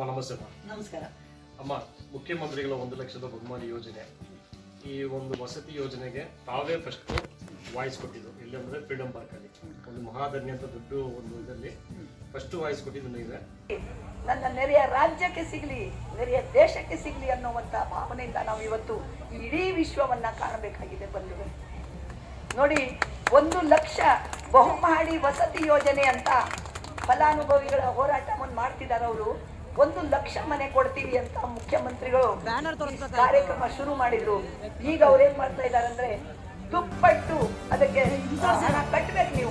ಅಮ್ಮ ನಮಸ್ತೆ ಅಮ್ಮ. ನಮಸ್ಕಾರ. ಅಮ್ಮ ಮುಖ್ಯಮಂತ್ರಿಗಳ ಒಂದು ಲಕ್ಷದ ಬಹುಮಾನ ಯೋಜನೆ. ಈ ಒಂದು ವಸತಿ ಯೋಜನೆಗೆ ತಾವೇ ಫಸ್ಟ್ ವಾಯ್ಸ್ ಕೊಟ್ಟಿದ್ದು. ಇಲ್ಲಂದ್ರೆ ಫ್ರೀಡಮ್ ಪಾರ್ಕ್ ಅಲ್ಲಿ. ಒಂದು ಮಹಾಧನ್ಯ ಅಂತ ದೊಡ್ಡ ಒಂದು ಇದರಲ್ಲಿ ಫಸ್ಟ್ ವಾಯ್ಸ್ ಕೊಟ್ಟಿದ್ದು ನೀವೇ. ನನ್ನ ನೆರೆಯ ರಾಜ್ಯಕ್ಕೆ ಸಿಗಲಿ ನೆರೆಯ ದೇಶಕ್ಕೆ ಸಿಗಲಿ ಅನ್ನುವಂಥ ಭಾವನೆಯಿಂದ ನಾವು ಇವತ್ತು ಇಡೀ ವಿಶ್ವವನ್ನ ಕಾಣಬೇಕಾಗಿದೆ ಬಂಧುಗಳು. ನೋಡಿ ಒಂದು ಲಕ್ಷ ಬಹುಮಹಡಿ ವಸತಿ ಯೋಜನೆ ಅಂತ ಫಲಾನುಭವಿಗಳ ಹೋರಾಟವನ್ನು ಮಾಡ್ತಿದ್ದಾರೆ ಅವರು. ಒಂದು ಲಕ್ಷ ಮನೆ ಕೊಡ್ತೀವಿ ಅಂತ ಮುಖ್ಯಮಂತ್ರಿಗಳು ಕಾರ್ಯಕ್ರಮ ಶುರು ಮಾಡಿದ್ರು. ಈಗ ಅವ್ರೇನ್ ಏನ್ ಮಾಡ್ತಾ ಇದ್ದಾರೆ ಅಂದ್ರೆ ದುಪ್ಪಟ್ಟು ಅದಕ್ಕೆ ಹಣ ಕಟ್ಟಬೇಕು ನೀವು.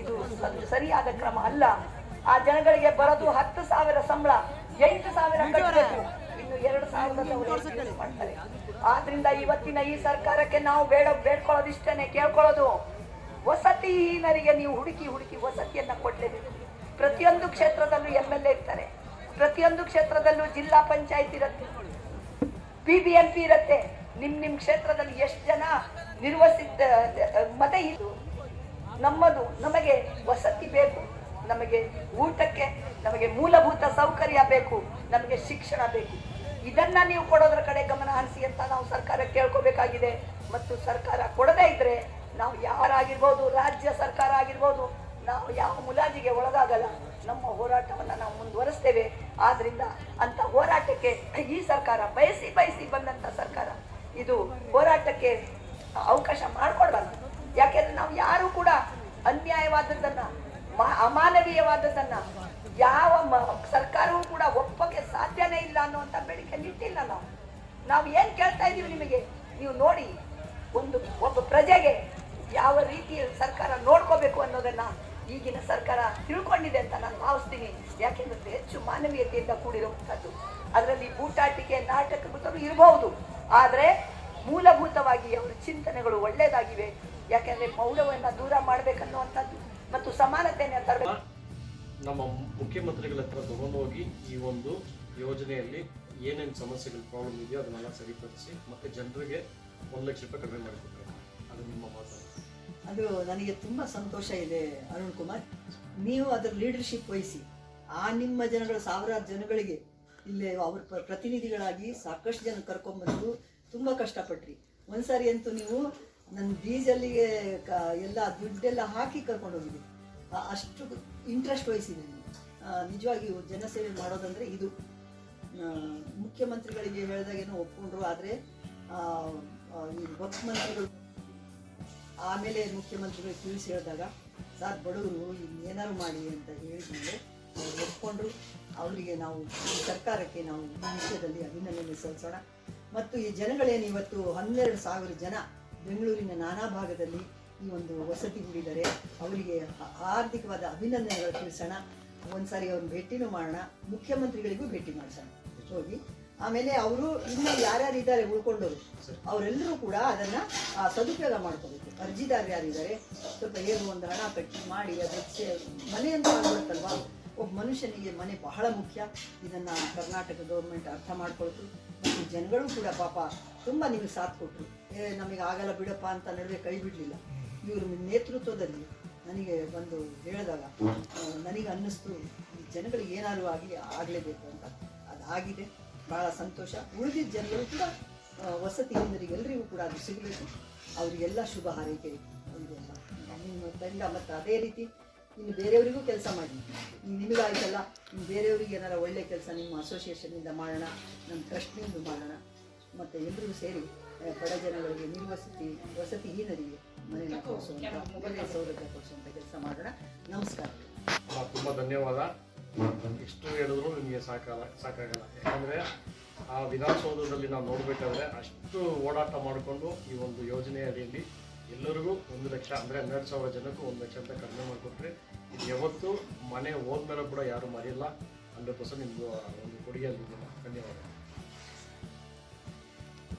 ಇದು ಸರಿಯಾದ ಕ್ರಮ ಅಲ್ಲ. ಆ ಜನಗಳಿಗೆ ಬರೋದು ಹತ್ತು ಸಾವಿರ ಸಂಬಳ ಎಂಟು ಸಾವಿರ ಕಟ್ಟಬೇಕು ಇನ್ನು ಎರಡು ಸಾವಿರದ ಮಾಡ್ತಾರೆ. ಆದ್ರಿಂದ ಇವತ್ತಿನ ಈ ಸರ್ಕಾರಕ್ಕೆ ನಾವು ಬೇಡ ಬೇಡ್ಕೊಳ್ಳೋದಿಷ್ಟೇನೆ ಕೇಳ್ಕೊಳ್ಳೋದು. ವಸತಿಹೀನರಿಗೆ ನೀವು ಹುಡುಕಿ ಹುಡುಕಿ ವಸತಿಯನ್ನ ಕೊಡ್ಲೇಬೇಕು. ಪ್ರತಿಯೊಂದು ಕ್ಷೇತ್ರದಲ್ಲೂ ಎಂ ಎಲ್ ಎ ಇರ್ತಾರೆ. ಪ್ರತಿಯೊಂದು ಕ್ಷೇತ್ರದಲ್ಲೂ ಜಿಲ್ಲಾ ಪಂಚಾಯತ್ ಇರುತ್ತೆ. ಬಿ ಬಿ ಎಂ ಪಿ ಇರುತ್ತೆ. ನಿಮ್ ನಿಮ್ ಕ್ಷೇತ್ರದಲ್ಲಿ ಎಷ್ಟು ಜನ ನಿರ್ವಹಿಸಿದ್ದ ಮತ ಇದು ನಮ್ಮದು ನಮಗೆ ವಸತಿ ಬೇಕು, ನಮಗೆ ಊಟಕ್ಕೆ, ನಮಗೆ ಮೂಲಭೂತ ಸೌಕರ್ಯ ಬೇಕು, ನಮಗೆ ಶಿಕ್ಷಣ ಬೇಕು. ಇದನ್ನ ನೀವು ಕೊಡೋದ್ರ ಕಡೆ ಗಮನ ಹರಿಸಿ ಅಂತ ನಾವು ಸರ್ಕಾರ ಕೇಳ್ಕೋಬೇಕಾಗಿದೆ. ಮತ್ತು ಸರ್ಕಾರ ಕೊಡದೇ ಇದ್ರೆ ನಾವು ಯಾರಾಗಿರ್ಬೋದು ರಾಜ್ಯ ಸರ್ಕಾರ ಆಗಿರ್ಬೋದು ನಾವು ಯಾವ ಮುಲಾಜಿಗೆ ಒಳಗಾಗಲ್ಲ ನಮ್ಮ ಹೋರಾಟವನ್ನ ನಾವು ಮುಂದುವರಿಸ್ತೇವೆ ಆದ್ರಿಂದ ಅಂತ ಹೋರಾಟಕ್ಕೆ ಈ ಸರ್ಕಾರ ಬಯಸಿ ಬಯಸಿ ಬಂದಂತ ಸರ್ಕಾರ. ಇದು ಹೋರಾಟಕ್ಕೆ ಅವಕಾಶ ಮಾಡಿಕೊಡ್ಬಾರ್ದು. ಯಾಕೆಂದ್ರೆ ನಾವು ಯಾರು ಕೂಡ ಅನ್ಯಾಯವಾದದ್ದನ್ನ ಅಮಾನವೀಯವಾದದ್ದನ್ನ ಯಾವ ಸರ್ಕಾರವೂ ಕೂಡ ಒಪ್ಪಕ್ಕೆ ಸಾಧ್ಯನೇ ಇಲ್ಲ ಅನ್ನುವಂಥ ಬೇಡಿಕೆ ನಿಟ್ಟಿಲ್ಲ ನಾವು. ನಾವು ಏನ್ ಕೇಳ್ತಾ ಇದೀವಿ ನಿಮಗೆ? ನೀವು ನೋಡಿ, ಒಂದು ಒಬ್ಬ ಪ್ರಜೆಗೆ ಯಾವ ರೀತಿಯ ಸರ್ಕಾರ ನೋಡ್ಕೋಬೇಕು ಅನ್ನೋದನ್ನ ಈಗಿನ ಸರ್ಕಾರ ತಿಳ್ಕೊಂಡಿದೆ ಅಂತ ನಾನು ಭಾವಿಸ್ತೀನಿ. ಯಾಕೆಂದ್ರೆ ಹೆಚ್ಚು ಮಾನವೀಯತೆಯಿಂದ ಕೂಡಿರುವಂಥದ್ದು. ಅದರಲ್ಲಿ ಬೂಟಾಟಿಕೆ ನಾಟಕಗಳು ಇರಬಹುದು. ಆದರೆ ಮೂಲಭೂತವಾಗಿ ಅವರ ಚಿಂತನೆಗಳು ಒಳ್ಳೆಯದಾಗಿವೆ ಯಾಕೆಂದ್ರೆ ಮೌಲ್ಯವನ್ನು ದೂರ ಮಾಡಬೇಕನ್ನುವಂಥದ್ದು ಮತ್ತು ಸಮಾನತೆಯನ್ನು ತರಬೇಕು. ನಮ್ಮ ಮುಖ್ಯಮಂತ್ರಿಗಳ ಹತ್ರ ತಗೊಂಡು ಹೋಗಿ ಈ ಒಂದು ಯೋಜನೆಯಲ್ಲಿ ಏನೇನು ಸಮಸ್ಯೆಗಳು ಪ್ರಾಬ್ಲಮ್ ಇದೆಯೋ ಅದನ್ನೆಲ್ಲ ಸರಿಪಡಿಸಿ ಮತ್ತೆ ಜನರಿಗೆ ಒಂದು ಲಕ್ಷ ರೂಪಾಯಿ ಕಡಿಮೆ ಮಾಡಿಕೊಟ್ರೆ ಅದು ನಿಮ್ಮ ಮಾತು ಅದು ನನಗೆ ತುಂಬ ಸಂತೋಷ ಇದೆ, ಅರುಣ್ ಕುಮಾರ್. ನೀವು ಅದರ ಲೀಡರ್ಶಿಪ್ ವಹಿಸಿ. ಆ ನಿಮ್ಮ ಜನಗಳು, ಸಾವಿರಾರು ಜನಗಳಿಗೆ ಇಲ್ಲಿ ಅವ್ರ ಪ್ರ- ಪ್ರತಿನಿಧಿಗಳಾಗಿ ಸಾಕಷ್ಟು ಜನ ಕರ್ಕೊಂಬಂದು ತುಂಬ ಕಷ್ಟಪಟ್ರಿ. ಒಂದ್ಸಾರಿ ಅಂತೂ ನೀವು ನನ್ನ ಡೀಸೆಲ್ಲಿಗೆ ಕ, ಎಲ್ಲ ದುಡ್ಡೆಲ್ಲ ಹಾಕಿ ಕರ್ಕೊಂಡು ಹೋಗಿದ್ರಿ ಅಷ್ಟು ಇಂಟ್ರೆಸ್ಟ್ ವಹಿಸಿದೆ ನೀವು ನಿಜವಾಗಿಯೂ ಜನಸೇವೆ ಮಾಡೋದಂದ್ರೆ ಇದು. ಮುಖ್ಯಮಂತ್ರಿಗಳಿಗೆ ಹೇಳಿದಾಗೇನೋ ಒಪ್ಕೊಂಡ್ರು, ಆದರೆ ಈ ಮಂತ್ರಿಗಳು ಆಮೇಲೆ ಮುಖ್ಯಮಂತ್ರಿಗಳು ತಿಳಿಸಿ ಹೇಳಿದಾಗ, ಸರ್ ಬಡವರು ಏನಾದ್ರು ಮಾಡಿ ಅಂತ ಹೇಳಿದ್ಮೇಲೆ ಅವ್ರು ಒಪ್ಕೊಂಡ್ರು. ಅವರಿಗೆ ನಾವು ಸರ್ಕಾರಕ್ಕೆ ನಾವು ಈ ವಿಷಯದಲ್ಲಿ ಅಭಿನಂದನೆ ಸಲ್ಲಿಸೋಣ. ಮತ್ತು ಈ ಜನಗಳೇನು ಇವತ್ತು ಹನ್ನೆರಡು ಸಾವಿರ ಜನ ಬೆಂಗಳೂರಿನ ನಾನಾ ಭಾಗದಲ್ಲಿ ಈ ಒಂದು ವಸತಿ ಹೂಡಿದರೆ ಅವರಿಗೆ ಆರ್ಥಿಕವಾದ ಅಭಿನಂದನೆಗಳು ತಿಳಿಸೋಣ. ಒಂದ್ಸಾರಿ ಅವ್ರನ್ನ ಭೇಟಿನೂ ಮಾಡೋಣ. ಮುಖ್ಯಮಂತ್ರಿಗಳಿಗೂ ಭೇಟಿ ಮಾಡಿಸೋಣ. ಹೋಗಿ ಆಮೇಲೆ ಅವರು ಇನ್ನು ಯಾರ್ಯಾರು ಇದ್ದಾರೆ ಉಳ್ಕೊಂಡವರು, ಅವರೆಲ್ಲರೂ ಕೂಡ ಅದನ್ನ ಸದುಪಯೋಗ ಮಾಡ್ಕೋಬೇಕು. ಅರ್ಜಿದಾರರು ಯಾರಿದ್ದಾರೆ, ಸ್ವಲ್ಪ ಏನು ಒಂದು ಹಣ ಕಟ್ಟಿ ಮಾಡಿ ಅದಕ್ಕೆ ಮನೆ ಅಂತ ಆಗ್ಬಿಡುತ್ತಲ್ವಾ ಒಬ್ಬ ಮನುಷ್ಯನಿಗೆ ಮನೆ ಬಹಳ ಮುಖ್ಯ. ಇದನ್ನ ಕರ್ನಾಟಕ ಗೌರ್ಮೆಂಟ್ ಅರ್ಥ ಮಾಡ್ಕೊಳ್ತು. ಮತ್ತು ಜನಗಳು ಕೂಡ ಪಾಪ ತುಂಬ ನಿಮಗೆ ಸಾಥ್ ಕೊಟ್ಟರು ಏ, ನಮಗೆ ಆಗಲ್ಲ ಬಿಡಪ್ಪ ಅಂತ ನಡುವೆ ಕೈ ಬಿಡಲಿಲ್ಲ. ನಿಮ್ಮ ನೇತೃತ್ವದಲ್ಲಿ ನನಗೆ ಬಂದು ಹೇಳಿದಾಗ ನನಗೆ ಅನ್ನಿಸ್ತು ಜನಗಳಿಗೆ ಏನಾದರೂ ಆಗಲಿ ಆಗಲೇಬೇಕು ಅಂತ. ಅದಾಗಿದೆ. ಬಹಳ ಸಂತೋಷ. ಉಳಿದಿದ್ದ ಜನರು ಕೂಡ ವಸತಿ ಎಲ್ಲರಿಗೂ ಕೂಡ ಅದು ಸಿಗಬೇಕು. ಅವರಿಗೆಲ್ಲ ಶುಭ ಹಾರೈಕೆ. ನಿಮ್ಮ ತಂಡ ಮತ್ತು ಅದೇ ರೀತಿ ಇನ್ನು ಬೇರೆಯವರಿಗೂ ಕೆಲಸ ಮಾಡಿ. ನಿಮಗಾಯ್ತಲ್ಲ ಬೇರೆಯವರಿಗೆ ಏನಾರ ಒಳ್ಳೆ ಕೆಲಸ ನಿಮ್ಮ ಅಸೋಸಿಯೇಷನ್ನಿಂದ ಮಾಡೋಣ, ನಮ್ಮ ಟ್ರಸ್ಟ್ನಿಂದ ಮಾಡೋಣ. ಮತ್ತು ಎಲ್ಲರಿಗೂ ಸೇರಿ ಬಡ ಜನಗಳಿಗೆ ನಿರ್ವಸತಿ ವಸತಿಹೀನರಿಗೆ ಮನೆಯನ್ನು ಕೊಡಿಸುವಂಥ ಸೌಲಭ್ಯ ಕೊಡಿಸುವಂಥ ಕೆಲಸ ಮಾಡೋಣ. ನಮಸ್ಕಾರ. ತುಂಬಾ ಧನ್ಯವಾದ. ಎಷ್ಟು ಹೇಳಿದ್ರು ನಿಮಗೆ ಸಾಕಲ್ಲ ಸಾಕಾಗಲ್ಲ. ಯಾಕಂದರೆ ಆ ವಿಧಾನಸೌಧದಲ್ಲಿ ನಾವು ನೋಡಬೇಕಾದ್ರೆ ಅಷ್ಟು ಓಡಾಟ ಮಾಡಿಕೊಂಡು ಈ ಒಂದು ಯೋಜನೆ ಅಡಿಯಲ್ಲಿ ಎಲ್ಲರಿಗೂ ಒಂದು ಲಕ್ಷ, ಅಂದರೆ ಹನ್ನೆರಡು ಸಾವಿರ ಜನಕ್ಕೂ ಒಂದು ಲಕ್ಷ ಅಂತ ಕಡಿಮೆ ಮಾಡಿಕೊಟ್ರೆ ಇದು ಯಾವತ್ತೂ ಮನೆ ಹೋದ್ಮೇಲೆ ಕೂಡ ಯಾರೂ ಮರೆಯಲ್ಲ ಹಂಡ್ರೆಡ್ ಪರ್ಸೆಂಟ್ ನಿಮ್ಮದು ಒಂದು ಕೊಡುಗೆ ಅಲ್ಲಿ ಧನ್ಯವಾದ